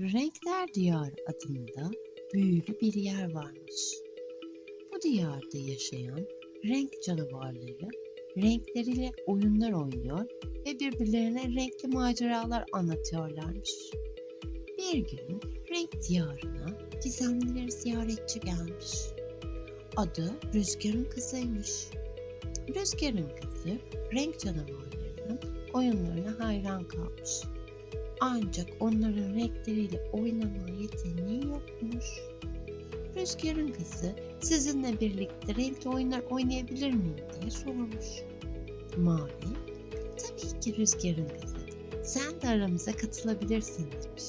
Renkler Diyarı adında büyülü bir yer varmış. Bu diyarda yaşayan renk canavarları renkleriyle oyunlar oynuyor ve birbirlerine renkli maceralar anlatıyorlarmış. Bir gün renk diyarına gizemli bir ziyaretçi gelmiş. Adı Rüzgar'ın kızıymış. Rüzgar'ın kızı renk canavarlarının oyunlarına hayran kalmış. Ancak onların renkleriyle oynama yeteneği yokmuş. Rüzgar'ın kızı sizinle birlikte renkli oyunlar oynayabilir miyim diye sormuş. Mavi, tabii ki Rüzgar'ın kızı. Sen de aramıza katılabilirsin demiş.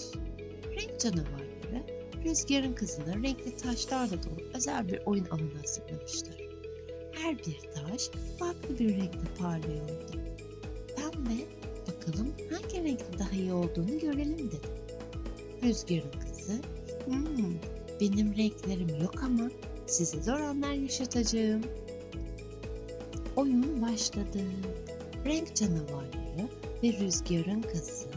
Renk canavarları Rüzgar'ın kızına renkli taşlarla dolu özel bir oyun alanı hazırlamışlar. Her bir taş farklı bir renkte parlıyordu. Pembe, bakalım hangi renkte daha iyi olduğunu görelim dedi. Rüzgar'ın kızı, hmm, benim renklerim yok ama size zor anlar yaşatacağım. Oyun başladı. Renk canavarları ve Rüzgar'ın kızı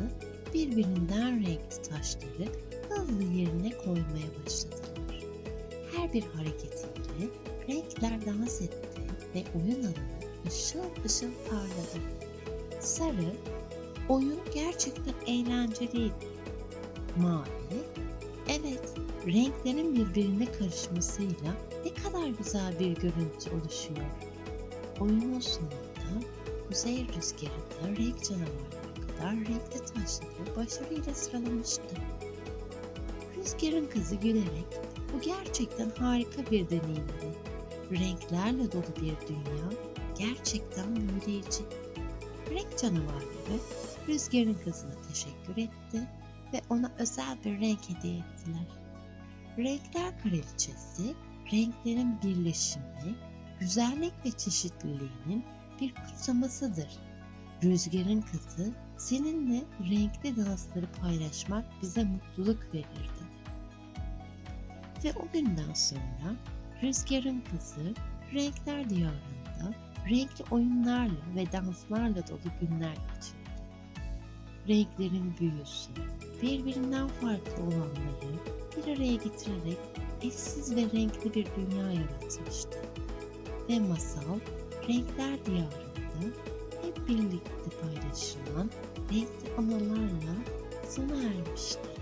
birbirinden renkli taşları hızlı yerine koymaya başladılar. Her bir hareketiyle renkler dans etti ve oyun alanı ışıl ışıl parladı. Sarı, oyun gerçekten eğlenceliydi. Mavi, evet renklerin birbirine karışmasıyla ne kadar güzel bir görüntü oluşuyor. Oyunun sonunda Kuzey Rüzgarı da renk canavarları kadar renkli taşları başarıyla sıralamıştı. Rüzgarın kızı gülerek bu gerçekten harika bir deneyimdi. Renklerle dolu bir dünya gerçekten büyüleyici. Renk canavarları Rüzgarın kızına teşekkür etti ve ona özel bir renk hediye ettiler. Renkler Kraliçesi, renklerin birleşimi, güzellik ve çeşitliliğinin bir kutsamasıdır. Rüzgarın kızı, seninle renkli dansları paylaşmak bize mutluluk verirdi. Ve o günden sonra Rüzgarın kızı renkler diyarında renkli oyunlarla ve danslarla dolu günler geçirdi. Renklerin büyüsü, birbirinden farklı olanları bir araya getirerek eşsiz ve renkli bir dünya yaratmıştı. Ve masal renkler diyarında hep birlikte paylaşılan renkli anılarla sona ermişti.